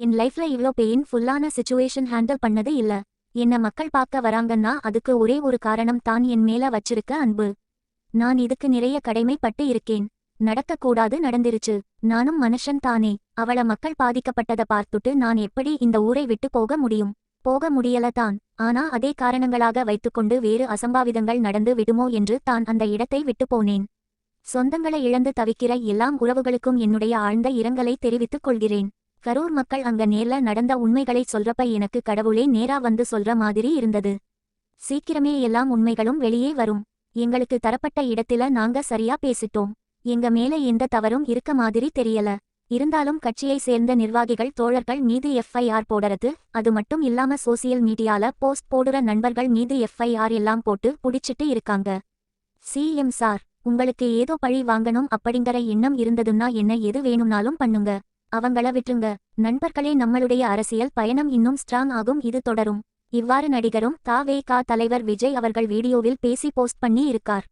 என் லைஃப்ல இவ்ளோ pain ஃபுல்லான situation handle பண்ணது இல்ல. என்ன மக்கள் பார்க்க வராங்கன்னா அதுக்கு ஒரே ஒரு காரணம் தான் என் மேல வச்சிருக்க அன்பு. நான் இதுக்கு நிறைய கடமைப்பட்டு இருக்கேன். நடக்கக்கூடாது நடந்திருச்சு. நானும் மனுஷன் தானே. அவள மக்கள் பாதிக்கப்பட்டத பார்த்துட்டு நான் எப்படி இந்த ஊரை விட்டு போக முடியும்? போக முடியல தான். ஆனா அதே காரணங்களாக வைத்துக்கொண்டு வேறு அசம்பாவிதங்கள் நடந்து விடுமோ என்று தான் அந்த இடத்தை விட்டு போனேன். சொந்தங்களை இழந்து தவிக்கிற எல்லாம் உறவுகளுக்கும் என்னுடைய ஆழ்ந்த இரங்கலை தெரிவித்துக் கொள்கிறேன். கரூர் மக்கள் அங்க நேர்ல நடந்த உண்மைகளை சொல்றப்ப எனக்கு கடவுளே நேரா வந்து சொல்ற மாதிரி இருந்தது. சீக்கிரமே எல்லாம் உண்மைகளும் வெளியே வரும். எங்களுக்கு தரப்பட்ட இடத்தில நாங்க சரியா பேசிட்டோம். எங்க மேல எந்த தவறும் இருக்க மாதிரி தெரியல. இருந்தாலும் கட்சியை சேர்ந்த நிர்வாகிகள் தோழர்கள் மீது எஃப்ஐஆர் போடுறது அது மட்டும் இல்லாம சோசியல் மீடியால போஸ்ட் போடுற நண்பர்கள் மீது எஃப்ஐஆர் எல்லாம் போட்டு புடிச்சிட்டு இருக்காங்க. சிஎம் சார் உங்களுக்கு ஏதோ பழி வாங்கணும் அப்படிங்கிற எண்ணம் இருந்ததுன்னா என்ன எது வேணும்னாலும் பண்ணுங்க. அவங்கள விட்டுருங்க. நண்பர்களே நம்மளுடைய அரசியல் பயணம் இன்னும் ஸ்ட்ராங் ஆகும். இது தொடரும். இவ்வாறு நடிகரும் தாவே கா தலைவர் விஜய் அவர்கள் வீடியோவில் பேசி போஸ்ட் பண்ணி இருக்கார்.